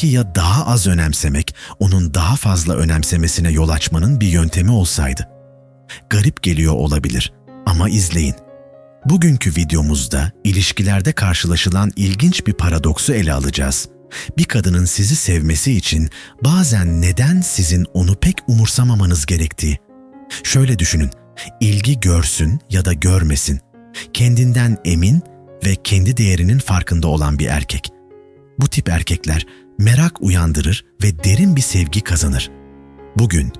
Belki ya daha az önemsemek, onun daha fazla önemsemesine yol açmanın bir yöntemi olsaydı. Garip geliyor olabilir ama izleyin. Bugünkü videomuzda ilişkilerde karşılaşılan ilginç bir paradoksu ele alacağız. Bir kadının sizi sevmesi için bazen neden sizin onu pek umursamamanız gerektiği. Şöyle düşünün, ilgi görsün ya da görmesin. Kendinden emin ve kendi değerinin farkında olan bir erkek. Bu tip erkekler merak uyandırır ve derin bir sevgi kazanır. Bugün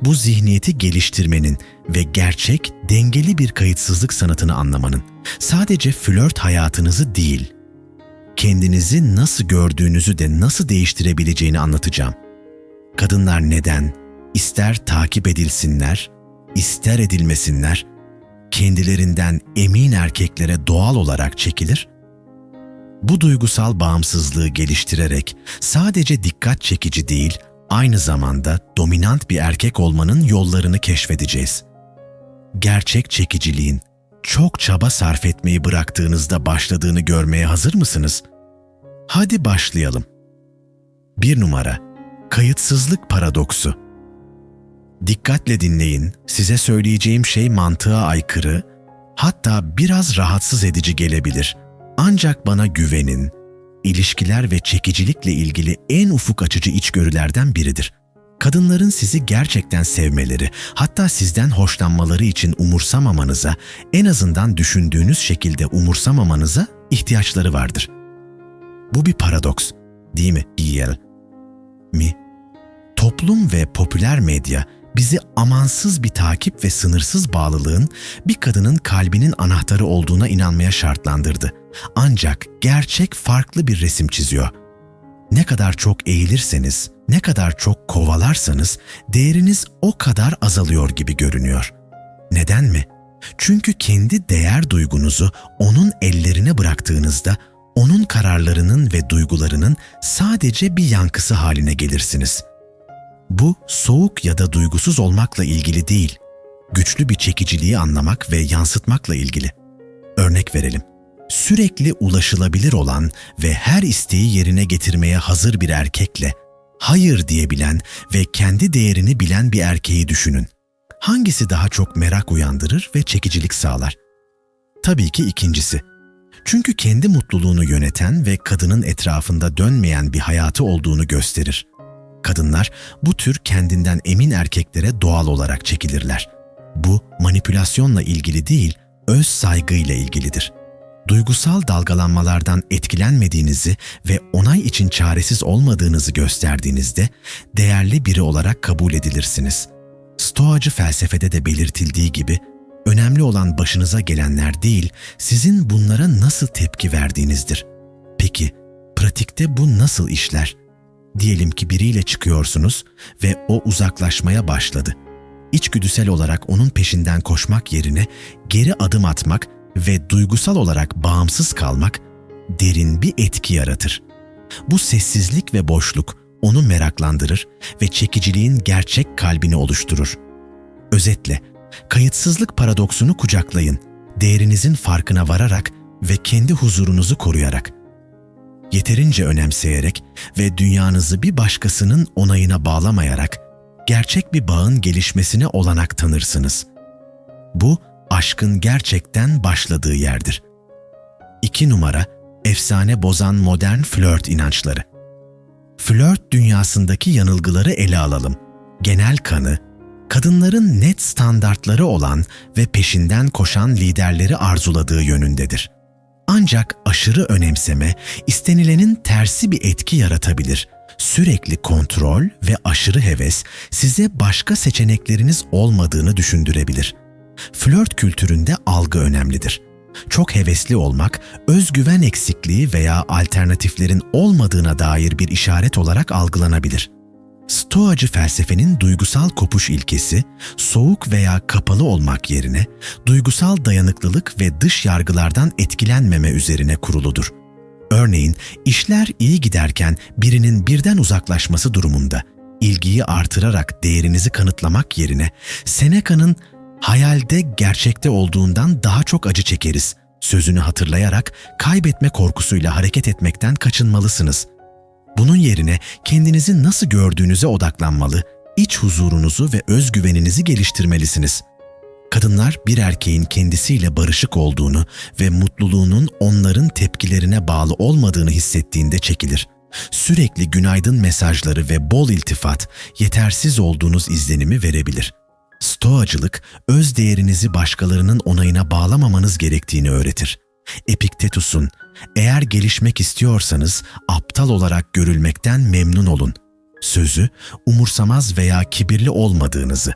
bu zihniyeti geliştirmenin ve gerçek, dengeli bir kayıtsızlık sanatını anlamanın sadece flört hayatınızı değil, kendinizi nasıl gördüğünüzü de nasıl değiştirebileceğini anlatacağım. Kadınlar neden, ister takip edilsinler, ister edilmesinler, kendilerinden emin erkeklere doğal olarak çekilir? Bu duygusal bağımsızlığı geliştirerek sadece dikkat çekici değil, aynı zamanda dominant bir erkek olmanın yollarını keşfedeceğiz. Gerçek çekiciliğin çok çaba sarf etmeyi bıraktığınızda başladığını görmeye hazır mısınız? Hadi başlayalım. 1 numara Kayıtsızlık paradoksu. Dikkatle dinleyin. Size söyleyeceğim şey mantığa aykırı, hatta biraz rahatsız edici gelebilir. Ancak bana güvenin. İlişkiler ve çekicilikle ilgili en ufuk açıcı içgörülerden biridir. Kadınların sizi gerçekten sevmeleri, hatta sizden hoşlanmaları için umursamamanıza, en azından düşündüğünüz şekilde umursamamanıza ihtiyaçları vardır. Bu bir paradoks, değil mi İyel? Mi? Toplum ve popüler medya bizi amansız bir takip ve sınırsız bağlılığın bir kadının kalbinin anahtarı olduğuna inanmaya şartlandırdı. Ancak gerçek farklı bir resim çiziyor. Ne kadar çok eğilirseniz, ne kadar çok kovalarsanız değeriniz o kadar azalıyor gibi görünüyor. Neden mi? Çünkü kendi değer duygunuzu onun ellerine bıraktığınızda onun kararlarının ve duygularının sadece bir yankısı haline gelirsiniz. Bu soğuk ya da duygusuz olmakla ilgili değil, güçlü bir çekiciliği anlamak ve yansıtmakla ilgili. Örnek verelim. Sürekli ulaşılabilir olan ve her isteği yerine getirmeye hazır bir erkekle hayır diyebilen ve kendi değerini bilen bir erkeği düşünün. Hangisi daha çok merak uyandırır ve çekicilik sağlar? Tabii ki ikincisi. Çünkü kendi mutluluğunu yöneten ve kadının etrafında dönmeyen bir hayatı olduğunu gösterir. Kadınlar bu tür kendinden emin erkeklere doğal olarak çekilirler. Bu manipülasyonla ilgili değil, öz saygıyla ilgilidir. Duygusal dalgalanmalardan etkilenmediğinizi ve onay için çaresiz olmadığınızı gösterdiğinizde değerli biri olarak kabul edilirsiniz. Stoacı felsefede de belirtildiği gibi önemli olan başınıza gelenler değil, sizin bunlara nasıl tepki verdiğinizdir. Peki, pratikte bu nasıl işler? Diyelim ki biriyle çıkıyorsunuz ve o uzaklaşmaya başladı. İçgüdüsel olarak onun peşinden koşmak yerine geri adım atmak ve duygusal olarak bağımsız kalmak derin bir etki yaratır. Bu sessizlik ve boşluk onu meraklandırır ve çekiciliğin gerçek kalbini oluşturur. Özetle, kayıtsızlık paradoksunu kucaklayın, değerinizin farkına vararak ve kendi huzurunuzu koruyarak yeterince önemseyerek ve dünyanızı bir başkasının onayına bağlamayarak gerçek bir bağın gelişmesine olanak tanırsınız. Bu aşkın gerçekten başladığı yerdir. 2 numara efsane bozan modern flört inançları. Flört dünyasındaki yanılgıları ele alalım. Genel kanı, kadınların net standartları olan ve peşinden koşan liderleri arzuladığı yönündedir. Ancak aşırı önemseme istenilenin tersi bir etki yaratabilir. Sürekli kontrol ve aşırı heves size başka seçenekleriniz olmadığını düşündürebilir. Flört kültüründe algı önemlidir. Çok hevesli olmak, özgüven eksikliği veya alternatiflerin olmadığına dair bir işaret olarak algılanabilir. Stoacı felsefenin duygusal kopuş ilkesi, soğuk veya kapalı olmak yerine duygusal dayanıklılık ve dış yargılardan etkilenmeme üzerine kuruludur. Örneğin, işler iyi giderken birinin birden uzaklaşması durumunda ilgiyi artırarak değerinizi kanıtlamak yerine Seneca'nın hayalde gerçekte olduğundan daha çok acı çekeriz sözünü hatırlayarak kaybetme korkusuyla hareket etmekten kaçınmalısınız. Bunun yerine kendinizi nasıl gördüğünüze odaklanmalı, iç huzurunuzu ve özgüveninizi geliştirmelisiniz. Kadınlar bir erkeğin kendisiyle barışık olduğunu ve mutluluğunun onların tepkilerine bağlı olmadığını hissettiğinde çekilir. Sürekli günaydın mesajları ve bol iltifat yetersiz olduğunuz izlenimi verebilir. Stoacılık, öz değerinizi başkalarının onayına bağlamamanız gerektiğini öğretir. Epiktetus'un, eğer gelişmek istiyorsanız aptal olarak görülmekten memnun olun. Sözü, umursamaz veya kibirli olmadığınızı,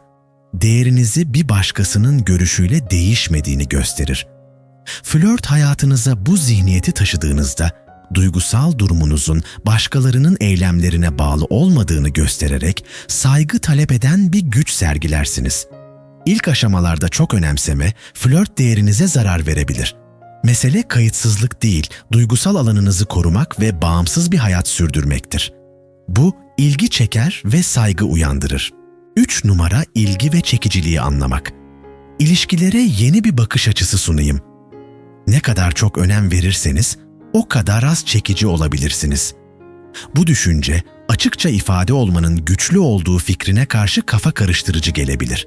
değerinizi bir başkasının görüşüyle değişmediğini gösterir. Flört hayatınıza bu zihniyeti taşıdığınızda, duygusal durumunuzun başkalarının eylemlerine bağlı olmadığını göstererek saygı talep eden bir güç sergilersiniz. İlk aşamalarda çok önemseme, flört değerinize zarar verebilir. Mesele kayıtsızlık değil, duygusal alanınızı korumak ve bağımsız bir hayat sürdürmektir. Bu, ilgi çeker ve saygı uyandırır. 3 numara ilgi ve çekiciliği anlamak. İlişkilere yeni bir bakış açısı sunayım. Ne kadar çok önem verirseniz o kadar az çekici olabilirsiniz. Bu düşünce açıkça ifade olmanın güçlü olduğu fikrine karşı kafa karıştırıcı gelebilir.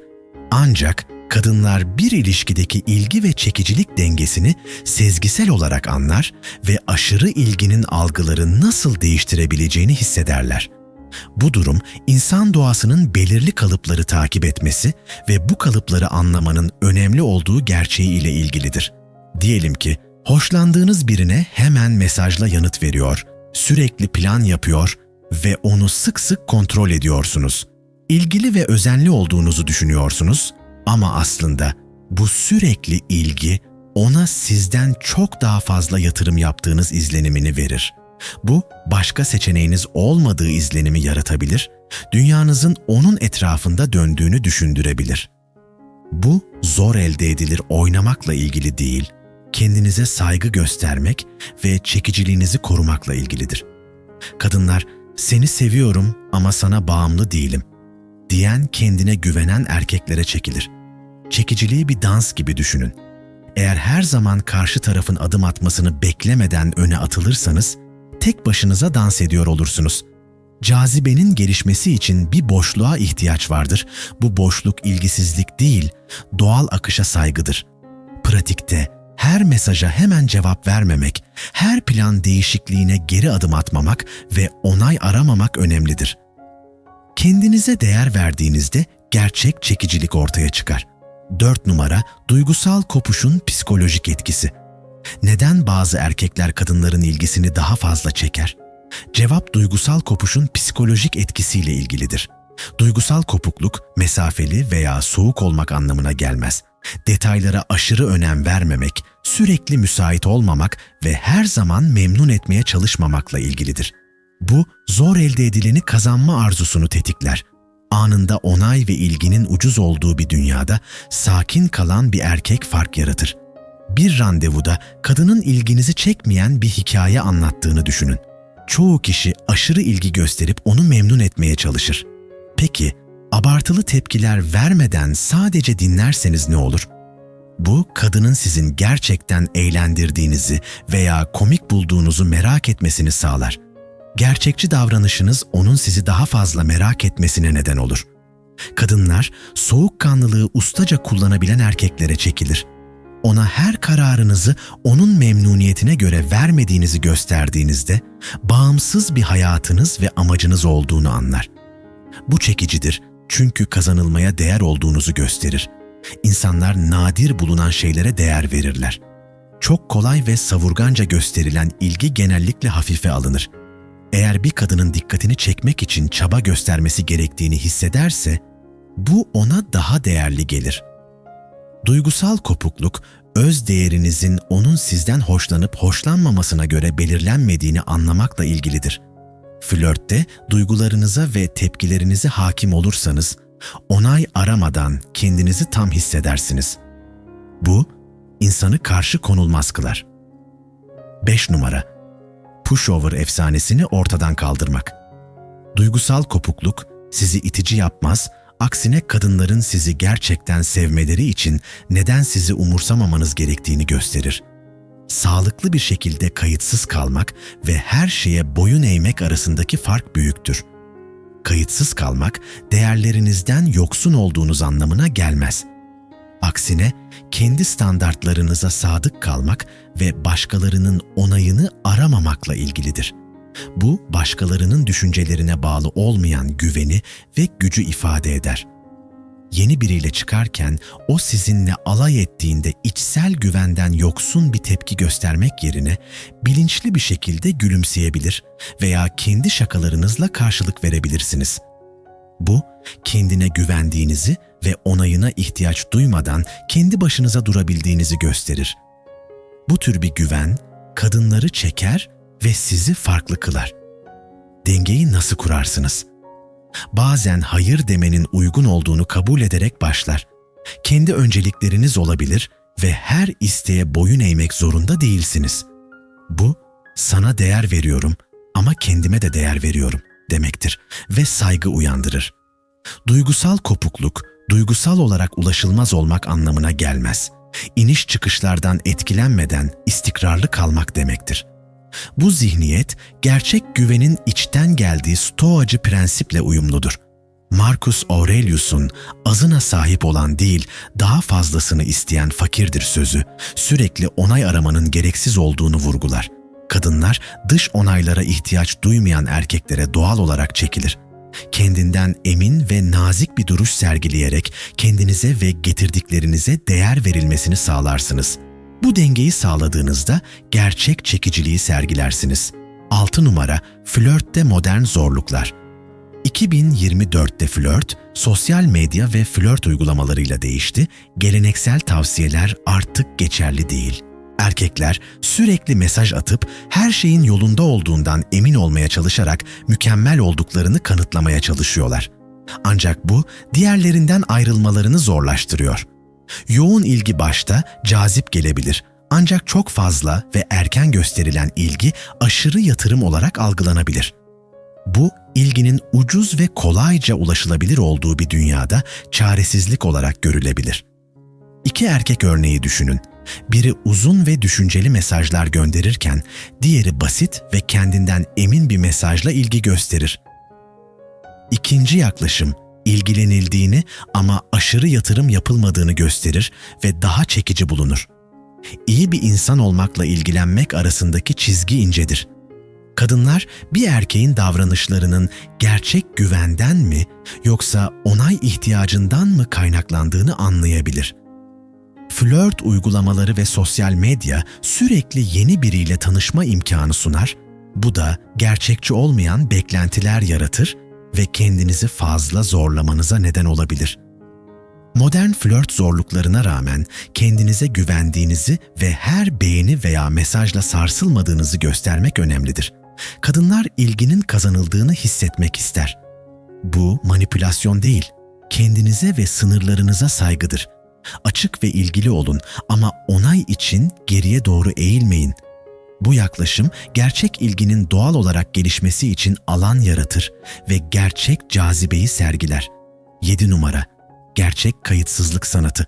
Ancak kadınlar bir ilişkideki ilgi ve çekicilik dengesini sezgisel olarak anlar ve aşırı ilginin algıları nasıl değiştirebileceğini hissederler. Bu durum insan doğasının belirli kalıpları takip etmesi ve bu kalıpları anlamanın önemli olduğu gerçeği ile ilgilidir. Diyelim ki hoşlandığınız birine hemen mesajla yanıt veriyor, sürekli plan yapıyor ve onu sık sık kontrol ediyorsunuz. İlgili ve özenli olduğunuzu düşünüyorsunuz ama aslında bu sürekli ilgi ona sizden çok daha fazla yatırım yaptığınız izlenimini verir. Bu başka seçeneğiniz olmadığı izlenimi yaratabilir, dünyanızın onun etrafında döndüğünü düşündürebilir. Bu zor elde edilir oynamakla ilgili değil, kendinize saygı göstermek ve çekiciliğinizi korumakla ilgilidir. Kadınlar, seni seviyorum ama sana bağımlı değilim diyen kendine güvenen erkeklere çekilir. Çekiciliği bir dans gibi düşünün. Eğer her zaman karşı tarafın adım atmasını beklemeden öne atılırsanız, tek başınıza dans ediyor olursunuz. Cazibenin gelişmesi için bir boşluğa ihtiyaç vardır. Bu boşluk ilgisizlik değil, doğal akışa saygıdır. Pratikte her mesaja hemen cevap vermemek, her plan değişikliğine geri adım atmamak ve onay aramamak önemlidir. Kendinize değer verdiğinizde gerçek çekicilik ortaya çıkar. 4 numara duygusal kopuşun psikolojik etkisi. Neden bazı erkekler kadınların ilgisini daha fazla çeker? Cevap duygusal kopuşun psikolojik etkisiyle ilgilidir. Duygusal kopukluk mesafeli veya soğuk olmak anlamına gelmez. Detaylara aşırı önem vermemek, sürekli müsait olmamak ve her zaman memnun etmeye çalışmamakla ilgilidir. Bu zor elde edileni kazanma arzusunu tetikler. Anında onay ve ilginin ucuz olduğu bir dünyada sakin kalan bir erkek fark yaratır. Bir randevuda kadının ilginizi çekmeyen bir hikaye anlattığını düşünün. Çoğu kişi aşırı ilgi gösterip onu memnun etmeye çalışır. Peki, abartılı tepkiler vermeden sadece dinlerseniz ne olur? Bu, kadının sizin gerçekten eğlendirdiğinizi veya komik bulduğunuzu merak etmesini sağlar. Gerçekçi davranışınız onun sizi daha fazla merak etmesine neden olur. Kadınlar soğukkanlılığı ustaca kullanabilen erkeklere çekilir. Ona her kararınızı onun memnuniyetine göre vermediğinizi gösterdiğinizde bağımsız bir hayatınız ve amacınız olduğunu anlar. Bu çekicidir çünkü kazanılmaya değer olduğunuzu gösterir. İnsanlar nadir bulunan şeylere değer verirler. Çok kolay ve savurganca gösterilen ilgi genellikle hafife alınır. Eğer bir kadının dikkatini çekmek için çaba göstermesi gerektiğini hissederse, bu ona daha değerli gelir. Duygusal kopukluk, öz değerinizin onun sizden hoşlanıp hoşlanmamasına göre belirlenmediğini anlamakla ilgilidir. Flörtte duygularınıza ve tepkilerinize hakim olursanız, onay aramadan kendinizi tam hissedersiniz. Bu, insanı karşı konulmaz kılar. 5 numara Pushover efsanesini ortadan kaldırmak. Duygusal kopukluk sizi itici yapmaz, aksine kadınların sizi gerçekten sevmeleri için neden sizi umursamamanız gerektiğini gösterir. Sağlıklı bir şekilde kayıtsız kalmak ve her şeye boyun eğmek arasındaki fark büyüktür. Kayıtsız kalmak değerlerinizden yoksun olduğunuz anlamına gelmez. Aksine kendi standartlarınıza sadık kalmak ve başkalarının onayını aramamakla ilgilidir. Bu başkalarının düşüncelerine bağlı olmayan güveni ve gücü ifade eder. Yeni biriyle çıkarken o sizinle alay ettiğinde içsel güvenden yoksun bir tepki göstermek yerine bilinçli bir şekilde gülümseyebilir veya kendi şakalarınızla karşılık verebilirsiniz. Bu, kendine güvendiğinizi ve onayına ihtiyaç duymadan kendi başınıza durabildiğinizi gösterir. Bu tür bir güven, kadınları çeker ve sizi farklı kılar. Dengeyi nasıl kurarsınız? Bazen hayır demenin uygun olduğunu kabul ederek başlar. Kendi öncelikleriniz olabilir ve her isteğe boyun eğmek zorunda değilsiniz. Bu, sana değer veriyorum ama kendime de değer veriyorum demektir ve saygı uyandırır. Duygusal kopukluk, duygusal olarak ulaşılmaz olmak anlamına gelmez. İniş çıkışlardan etkilenmeden istikrarlı kalmak demektir. Bu zihniyet gerçek güvenin içten geldiği stoacı prensiple uyumludur. Marcus Aurelius'un azına sahip olan değil, daha fazlasını isteyen fakirdir sözü, sürekli onay aramanın gereksiz olduğunu vurgular. Kadınlar dış onaylara ihtiyaç duymayan erkeklere doğal olarak çekilir. Kendinden emin ve nazik bir duruş sergileyerek kendinize ve getirdiklerinize değer verilmesini sağlarsınız. Bu dengeyi sağladığınızda gerçek çekiciliği sergilersiniz. 6 numara flörtte modern zorluklar. 2024'te flört, sosyal medya ve flört uygulamalarıyla değişti, geleneksel tavsiyeler artık geçerli değil. Erkekler sürekli mesaj atıp her şeyin yolunda olduğundan emin olmaya çalışarak mükemmel olduklarını kanıtlamaya çalışıyorlar. Ancak bu diğerlerinden ayrılmalarını zorlaştırıyor. Yoğun ilgi başta cazip gelebilir ancak çok fazla ve erken gösterilen ilgi aşırı yatırım olarak algılanabilir. Bu ilginin ucuz ve kolayca ulaşılabilir olduğu bir dünyada çaresizlik olarak görülebilir. İki erkek örneği düşünün. Biri uzun ve düşünceli mesajlar gönderirken diğeri basit ve kendinden emin bir mesajla ilgi gösterir. İkinci yaklaşım ilgilenildiğini ama aşırı yatırım yapılmadığını gösterir ve daha çekici bulunur. İyi bir insan olmakla ilgilenmek arasındaki çizgi incedir. Kadınlar bir erkeğin davranışlarının gerçek güvenden mi yoksa onay ihtiyacından mı kaynaklandığını anlayabilir. Flört uygulamaları ve sosyal medya sürekli yeni biriyle tanışma imkanı sunar. Bu da gerçekçi olmayan beklentiler yaratır ve kendinizi fazla zorlamanıza neden olabilir. Modern flört zorluklarına rağmen kendinize güvendiğinizi ve her beğeni veya mesajla sarsılmadığınızı göstermek önemlidir. Kadınlar ilginin kazanıldığını hissetmek ister. Bu manipülasyon değil, kendinize ve sınırlarınıza saygıdır. Açık ve ilgili olun ama onay için geriye doğru eğilmeyin. Bu yaklaşım gerçek ilginin doğal olarak gelişmesi için alan yaratır ve gerçek cazibeyi sergiler. 7 numara Gerçek kayıtsızlık sanatı.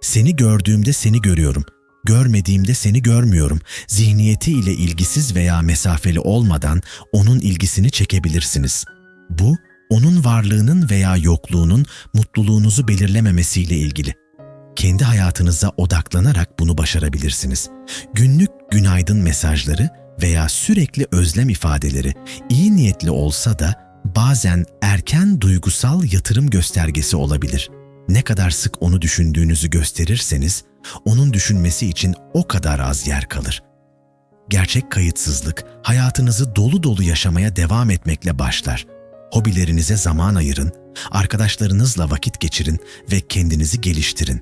Seni gördüğümde seni görüyorum. Görmediğimde seni görmüyorum. Zihniyeti ile ilgisiz veya mesafeli olmadan onun ilgisini çekebilirsiniz. Bu, onun varlığının veya yokluğunun mutluluğunuzu belirlememesiyle ilgili kendi hayatınıza odaklanarak bunu başarabilirsiniz. Günlük günaydın mesajları veya sürekli özlem ifadeleri iyi niyetli olsa da bazen erken duygusal yatırım göstergesi olabilir. Ne kadar sık onu düşündüğünüzü gösterirseniz onun düşünmesi için o kadar az yer kalır. Gerçek kayıtsızlık hayatınızı dolu dolu yaşamaya devam etmekle başlar. Hobilerinize zaman ayırın, arkadaşlarınızla vakit geçirin ve kendinizi geliştirin.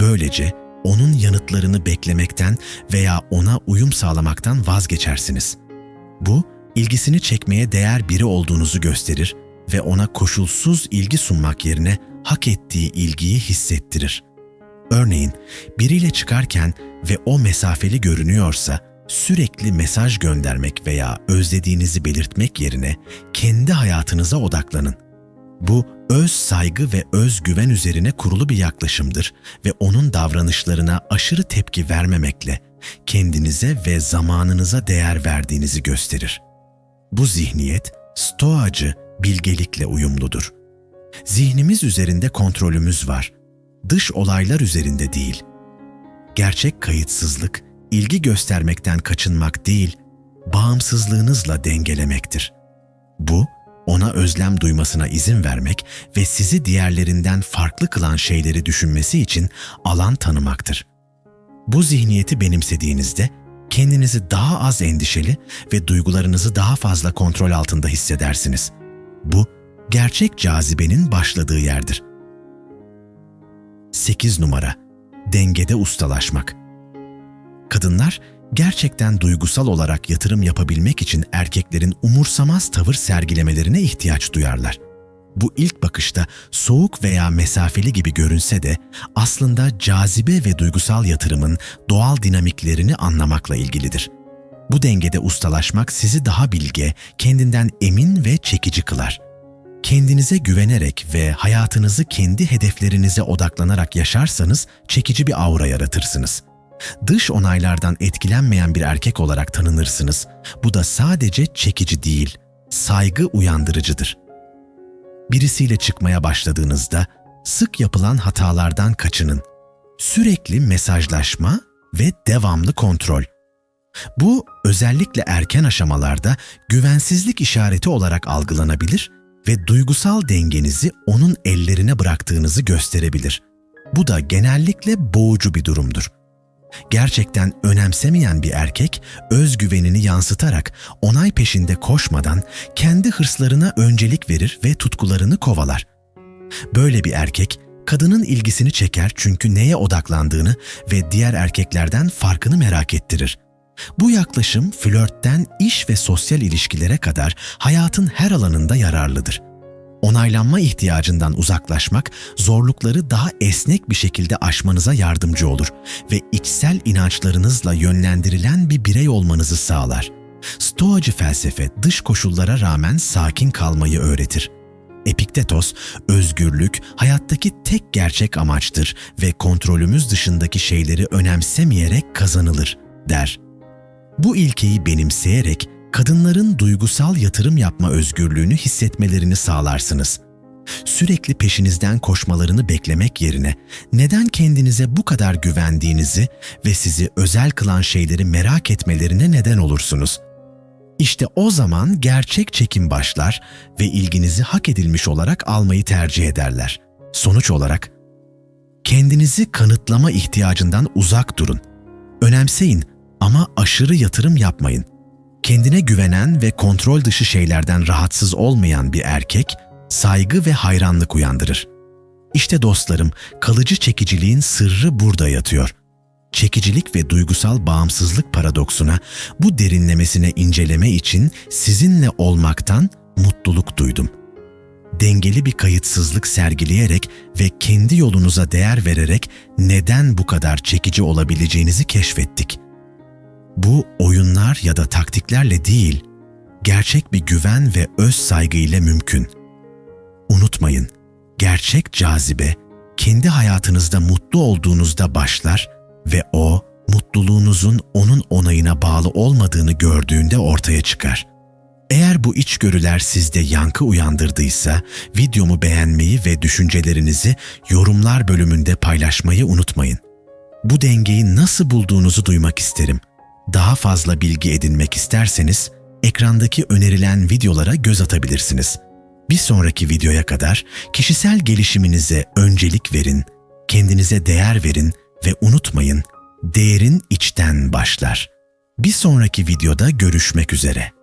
Böylece onun yanıtlarını beklemekten veya ona uyum sağlamaktan vazgeçersiniz. Bu, ilgisini çekmeye değer biri olduğunuzu gösterir ve ona koşulsuz ilgi sunmak yerine hak ettiği ilgiyi hissettirir. Örneğin biriyle çıkarken ve o mesafeli görünüyorsa sürekli mesaj göndermek veya özlediğinizi belirtmek yerine kendi hayatınıza odaklanın. Bu öz saygı ve özgüven üzerine kurulu bir yaklaşımdır ve onun davranışlarına aşırı tepki vermemekle kendinize ve zamanınıza değer verdiğinizi gösterir. Bu zihniyet stoacı bilgelikle uyumludur. Zihnimiz üzerinde kontrolümüz var. Dış olaylar üzerinde değil. Gerçek kayıtsızlık, ilgi göstermekten kaçınmak değil, bağımsızlığınızla dengelemektir. Bu, ona özlem duymasına izin vermek ve sizi diğerlerinden farklı kılan şeyleri düşünmesi için alan tanımaktır. Bu zihniyeti benimsediğinizde kendinizi daha az endişeli ve duygularınızı daha fazla kontrol altında hissedersiniz. Bu gerçek cazibenin başladığı yerdir. 8 numara Dengede ustalaşmak. Kadınlar gerçekten duygusal olarak yatırım yapabilmek için erkeklerin umursamaz tavır sergilemelerine ihtiyaç duyarlar. Bu ilk bakışta soğuk veya mesafeli gibi görünse de aslında cazibe ve duygusal yatırımın doğal dinamiklerini anlamakla ilgilidir. Bu dengede ustalaşmak sizi daha bilge, kendinden emin ve çekici kılar. Kendinize güvenerek ve hayatınızı kendi hedeflerinize odaklanarak yaşarsanız çekici bir aura yaratırsınız. Dış onaylardan etkilenmeyen bir erkek olarak tanınırsınız. Bu da sadece çekici değil, saygı uyandırıcıdır. Birisiyle çıkmaya başladığınızda sık yapılan hatalardan kaçının. Sürekli mesajlaşma ve devamlı kontrol. Bu özellikle erken aşamalarda güvensizlik işareti olarak algılanabilir ve duygusal dengenizi onun ellerine bıraktığınızı gösterebilir. Bu da genellikle boğucu bir durumdur. Gerçekten önemsemeyen bir erkek özgüvenini yansıtarak onay peşinde koşmadan kendi hırslarına öncelik verir ve tutkularını kovalar. Böyle bir erkek kadının ilgisini çeker çünkü neye odaklandığını ve diğer erkeklerden farkını merak ettirir. Bu yaklaşım flörtten iş ve sosyal ilişkilere kadar hayatın her alanında yararlıdır. Onaylanma ihtiyacından uzaklaşmak, zorlukları daha esnek bir şekilde aşmanıza yardımcı olur ve içsel inançlarınızla yönlendirilen bir birey olmanızı sağlar. Stoacı felsefe dış koşullara rağmen sakin kalmayı öğretir. Epiktetos, özgürlük hayattaki tek gerçek amaçtır ve kontrolümüz dışındaki şeyleri önemsemeyerek kazanılır, der. Bu ilkeyi benimseyerek kadınların duygusal yatırım yapma özgürlüğünü hissetmelerini sağlarsınız. Sürekli peşinizden koşmalarını beklemek yerine neden kendinize bu kadar güvendiğinizi ve sizi özel kılan şeyleri merak etmelerine neden olursunuz. İşte o zaman gerçek çekim başlar ve ilginizi hak edilmiş olarak almayı tercih ederler. Sonuç olarak kendinizi kanıtlama ihtiyacından uzak durun. Önemseyin ama aşırı yatırım yapmayın. Kendine güvenen ve kontrol dışı şeylerden rahatsız olmayan bir erkek saygı ve hayranlık uyandırır. İşte dostlarım, kalıcı çekiciliğin sırrı burada yatıyor. Çekicilik ve duygusal bağımsızlık paradoksuna bu derinlemesine inceleme için sizinle olmaktan mutluluk duydum. Dengeli bir kayıtsızlık sergileyerek ve kendi yolunuza değer vererek neden bu kadar çekici olabileceğinizi keşfettik.'' Bu oyunlar ya da taktiklerle değil, gerçek bir güven ve öz saygı ile mümkün. Unutmayın, gerçek cazibe kendi hayatınızda mutlu olduğunuzda başlar ve o mutluluğunuzun onun onayına bağlı olmadığını gördüğünde ortaya çıkar. Eğer bu içgörüler sizde yankı uyandırdıysa videomu beğenmeyi ve düşüncelerinizi yorumlar bölümünde paylaşmayı unutmayın. Bu dengeyi nasıl bulduğunuzu duymak isterim. Daha fazla bilgi edinmek isterseniz ekrandaki önerilen videolara göz atabilirsiniz. Bir sonraki videoya kadar kişisel gelişiminize öncelik verin, kendinize değer verin ve unutmayın, değerin içten başlar. Bir sonraki videoda görüşmek üzere.